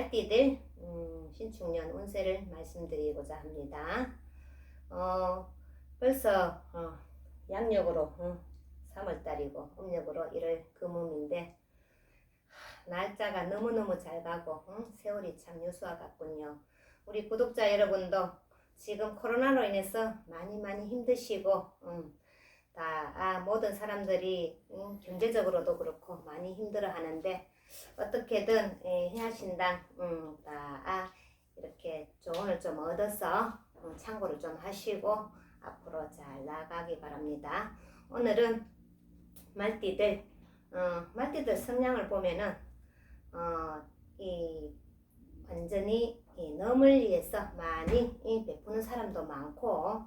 말띠들 음, 신축년 운세를 말씀드리고자 합니다. 어, 벌써 어, 양력으로 어, 3월달이고 음력으로 1월 금음인데 하, 날짜가 너무너무 잘 가고 응? 세월이 참 유수와 같군요. 우리 구독자 여러분도 지금 코로나로 인해서 많이 많이 힘드시고 음, 다 아, 모든 사람들이 음, 경제적으로도 그렇고 많이 힘들어 하는데 어떻게든 예, 해하신당 음, 다 아, 이렇게 조언을 좀 얻어서 어, 참고를 좀 하시고 앞으로 잘 나가기 바랍니다. 오늘은 말띠들 어, 말띠들 성향을 보면은 어, 이 완전히 이 넘을 위해서 많이 이 베푸는 사람도 많고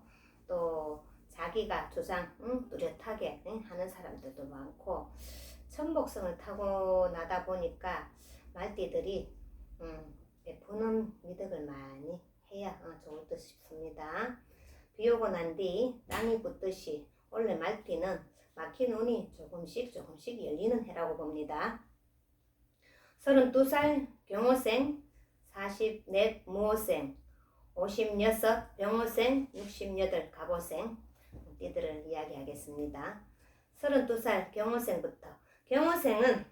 또 자기가 주장 응, 뚜렷하게 응, 하는 사람들도 많고 천복성을 타고 나다 보니까 말띠들이 음, 베푸는 미덕을 많이 해야 어, 좋을 듯 싶습니다. 비 오고 난 뒤 땅이 붙듯이 원래 말띠는 막힌 운이 조금씩 조금씩 열리는 해라고 봅니다. 32살 경호생, 44 무호생, 56 병호생, 68 갑호생 띠들을 이야기하겠습니다. 32살 경호생부터 경호생은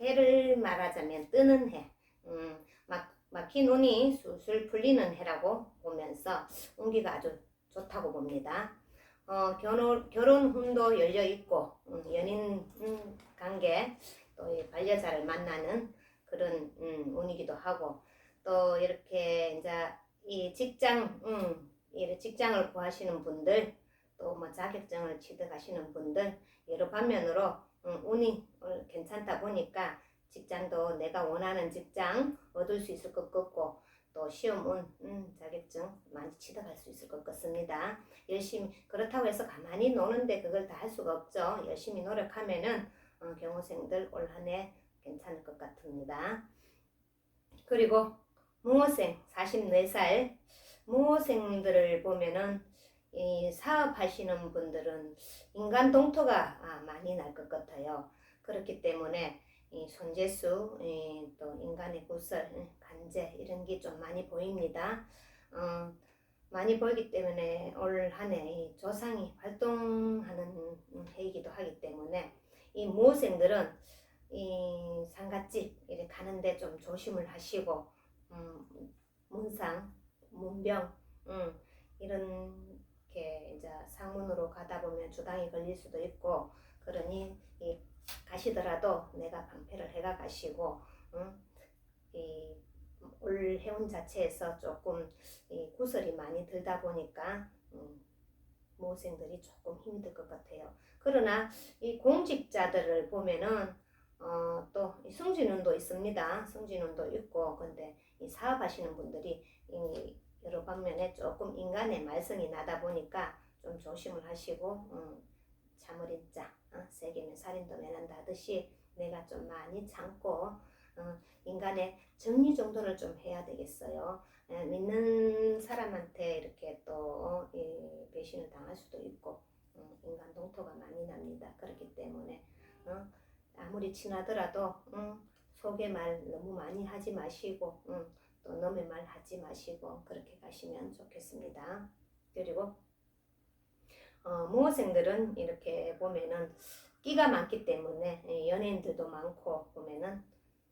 해를 말하자면 뜨는 해, 음, 막, 막힌 운이 술술 풀리는 해라고 보면서 운기가 아주 좋다고 봅니다. 어, 결혼, 결혼 운도 열려 있고 음, 연인 음, 관계 또이 반려자를 만나는 그런 음, 운이기도 하고 또 이렇게 이제 이 직장 음, 이 직장을 구하시는 분들 또 뭐 자격증을 취득하시는 분들 여러 방면으로 음, 운이 어, 괜찮다 보니까 직장도 내가 원하는 직장 얻을 수 있을 것 같고 또 시험 운 음, 자격증 많이 취득할 수 있을 것 같습니다. 열심히 그렇다고 해서 가만히 노는데 그걸 다 할 수가 없죠. 열심히 노력하면은 어, 경호생들 올 한 해 괜찮을 것 같습니다. 그리고 무호생 44살 무호생들을 보면은 이 사업하시는 분들은 인간 동토가 아, 많이 날 것 같아요. 그렇기 때문에 이 손재수 이, 또 인간의 구설 음, 간제 이런 게 좀 많이 보입니다. 어, 많이 보이기 때문에 올 한해 조상이 활동하는 해이기도 하기 때문에 이 무호생들은 이 상갓집 이렇게 가는데 좀 조심을 하시고 음, 문상, 문병 음, 이 렇게 이제 상문으로 가다 보면 주당이 걸릴 수도 있고 그러니 이 가시더라도 내가 방패를 해가 가시고 음, 이올 해운 자체에서 조금 이 구설이 많이 들다 보니까 음, 모생들이 조금 힘이 들 것 같아요. 그러나 이 공직자들을 보면은 어, 또 승진운도 있습니다. 승진운도 있고 근데 이 사업하시는 분들이 이 여러 방면에 조금 인간의 말썽이 나다 보니까 좀 조심을 하시고 음, 참을 자 어, 세계는 살인도 면한다 하듯이 내가 좀 많이 참고 어, 인간의 정리 정돈을 좀 해야 되겠어요. 에, 믿는 사람한테 이렇게 또 이, 배신을 당할 수도 있고 음, 인간 동토가 많이 납니다. 그렇기 때문에 어, 아무리 친하더라도 음, 속의 말 너무 많이 하지 마시고 음, 또 남의 말 하지 마시고 그렇게 가시면 좋겠습니다. 그리고 어, 모호생들은 이렇게 보면은 끼가 많기 때문에 예, 연예인들도 많고 보면은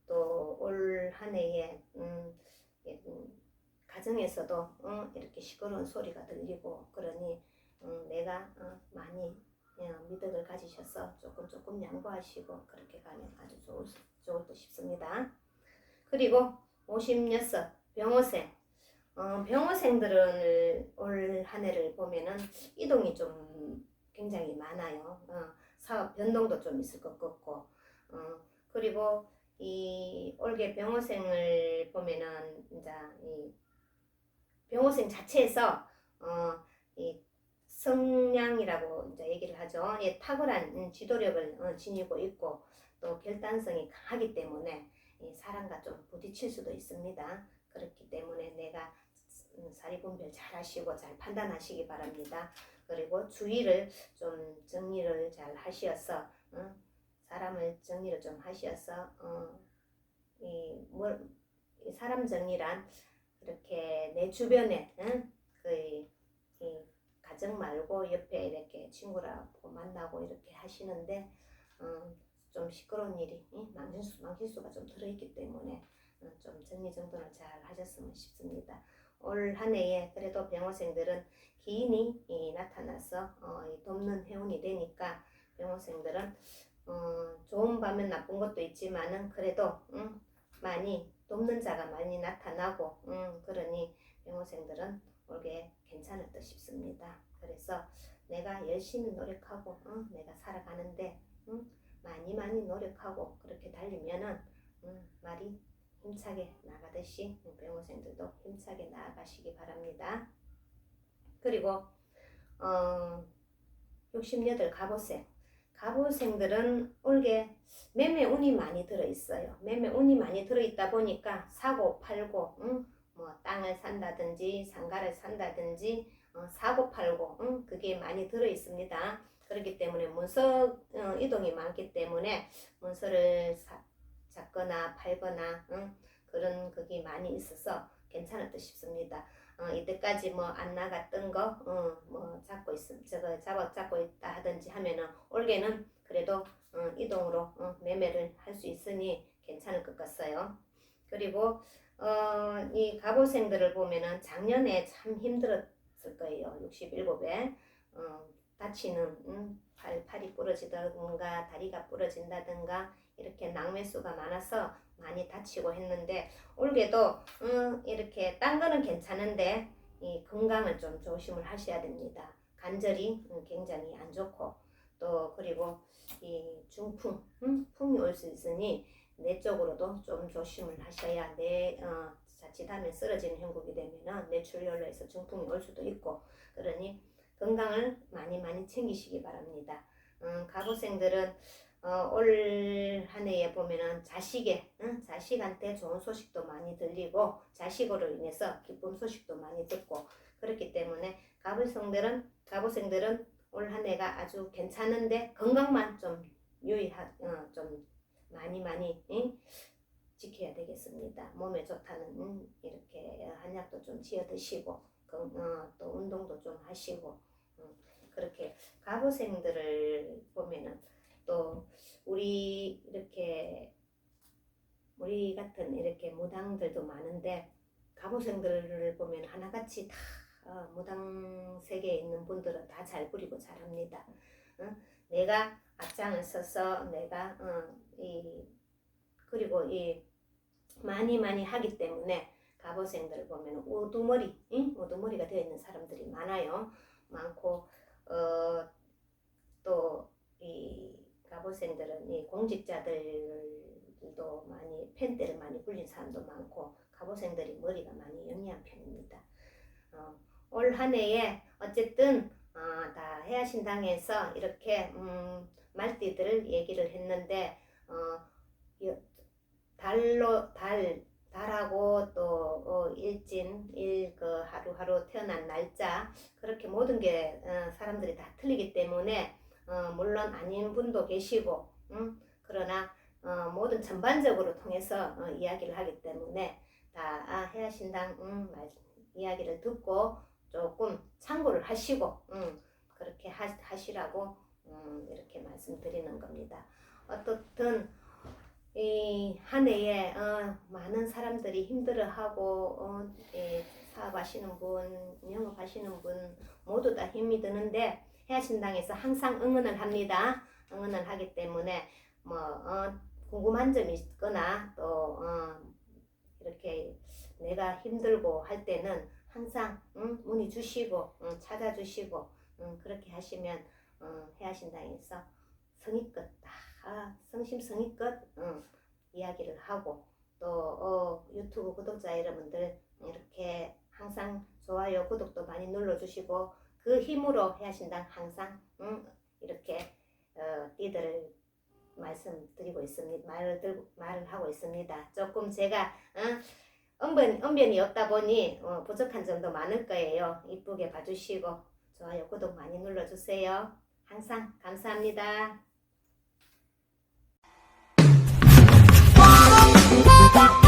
또 올 한 해에 음, 예, 음, 가정에서도 어, 이렇게 시끄러운 소리가 들리고 그러니 음, 내가 어, 많이 어, 미덕을 가지셔서 조금 조금 양보하시고 그렇게 가면 아주 좋을, 좋을 듯 싶습니다. 그리고 56 병호생 어, 병호생들은 올 한 해를 보면은 이동이 좀 굉장히 많아요. 어, 사업 변동도 좀 있을 것 같고 어, 그리고 이 올게 병호생을 보면은 이제 이 병호생 자체에서 어, 이 성량이라고 이제 얘기를 하죠. 예, 탁월한 음, 지도력을 어, 지니고 있고 또 결단성이 강하기 때문에 이 사람과 좀 부딪힐 수도 있습니다. 그렇기 때문에 내가 음, 사리 분별 잘 하시고 잘 판단하시기 바랍니다. 그리고 주의를 좀 정리를 잘 하셔서 어, 사람을 정리를 좀 하셔서 어, 이, 뭘, 이 사람 정리란 이렇게 내 주변에 응? 그이 가정 말고 옆에 이렇게 친구라고 만나고 이렇게 하시는데 어, 좀 시끄러운 일이 응? 망실수, 망실수가 좀 들어있기 때문에 어, 좀 정리정돈을 잘 하셨으면 싶습니다. 올 한 해에 그래도 병호생들은 기인이 이, 나타나서 어, 이 돕는 해운이 되니까 병호생들은 어, 좋은 반면 나쁜 것도 있지만은 그래도 응, 많이 돕는 자가 많이 나타나고 응, 그러니 병호생들은 올게 괜찮을 듯 싶습니다. 그래서 내가 열심히 노력하고 응, 내가 살아가는데 응, 많이 많이 노력하고 그렇게 달리면은 응, 말이 힘차게 나가듯이 병호생들도 힘차게 나아가시기 바랍니다. 그리고 어, 68 갑오생 갑오생들은 올게 매매 운이 많이 들어 있어요. 매매 운이 많이 들어 있다 보니까 사고 팔고 응? 뭐 땅을 산다든지 상가를 산다든지 어, 사고 팔고 응? 그게 많이 들어 있습니다. 그렇기 때문에 문서 어, 이동이 많기 때문에 문서를 사, 잡거나 팔거나 응? 그런 그게 많이 있어서 괜찮을 듯 싶습니다. 어, 이때까지 뭐 안 나갔던 거, 어, 뭐 잡고 있음, 저거 잡아 잡고 있다 하든지 하면은 올해는 그래도 어, 이동으로 어, 매매를 할 수 있으니 괜찮을 것 같아요. 그리고 어, 이 갑오생들을 보면은 작년에 참 힘들었을 거예요. 67에 어, 다치는 음, 팔, 팔이 부러지다든가 다리가 부러진다든가 이렇게 낭매수가 많아서 많이 다치고 했는데 올해도 음, 이렇게 딴 거는 괜찮은데 이 건강을 좀 조심을 하셔야 됩니다. 관절이 음, 굉장히 안 좋고 또 그리고 이 중풍, 음, 풍이 올 수 있으니 내 쪽으로도 좀 조심을 하셔야 내 어, 자칫하면 쓰러지는 형국이 되면은 뇌출혈로 해서 중풍이 올 수도 있고 그러니 건강을 많이 많이 챙기시기 바랍니다. 음, 가구생들은 어, 올 한 해에 보면은 자식의 응? 자식한테 좋은 소식도 많이 들리고 자식으로 인해서 기쁜 소식도 많이 듣고 그렇기 때문에 가불성들은 가부생들은 올 한 해가 아주 괜찮은데 건강만 좀 유의하 어, 좀 많이 많이 응? 지켜야 되겠습니다. 몸에 좋다는 응? 이렇게 한약도 좀 지어 드시고 건- 어, 또 운동도 좀 하시고 응? 그렇게 가부생들을 보면은 또 우리 이렇게 우리 같은 이렇게 무당들도 많은데 가보생들을 보면 하나같이 다 어, 무당 세계에 있는 분들은 다 잘 부리고 잘합니다. 어? 내가 앞장을 서서 내가 어, 이 그리고 이 많이 많이 하기 때문에 가보생들을 보면 우두머리, 응? 우두머리가 되어 있는 사람들이 많아요. 많고 어, 또이 가보생들은 이 공직자들도 많이 팬대를 많이 불린 사람도 많고 가보생들이 머리가 많이 영리한 편입니다. 어, 올 한 해에 어쨌든 어, 다 해야신당에서 이렇게 음, 말띠들을 얘기를 했는데 어, 여- 달로 달 달하고 또 어, 일진 일 그 하루하루 태어난 날짜 그렇게 모든 게 어, 사람들이 다 틀리기 때문에 어, 물론 아닌 분도 계시고, 음, 그러나 어, 모든 전반적으로 통해서 어, 이야기를 하기 때문에 다 아, 해야신당 음, 말, 이야기를 듣고 조금 참고를 하시고 음, 그렇게 하, 하시라고 음, 이렇게 말씀드리는 겁니다. 어떻든 이한 해에 어, 많은 사람들이 힘들어하고 어, 예, 사업하시는 분, 영업하시는 분 모두 다 힘이 드는데 해신당에서 항상 응원을 합니다. 응원을 하기 때문에 뭐 어, 궁금한 점이 있거나 또 어, 이렇게 내가 힘들고 할 때는 항상 응, 문의 주시고 응, 찾아주시고 응, 그렇게 하시면 어, 해하신당에서 성의껏 다 성심성의껏 응, 이야기를 하고 또 어, 유튜브 구독자 여러분들 이렇게 항상 좋아요 구독도 많이 눌러주시고 그 힘으로 해하신당 항상 응, 이렇게 어, 띠들을 말씀드리고 있습니다. 말을 들고 말을 하고 있습니다. 조금 제가 어, 언변 언변이 없다 보니 어, 부족한 점도 많을 거예요. 이쁘게 봐주시고 좋아요 구독 많이 눌러주세요. 항상 감사합니다. Bye.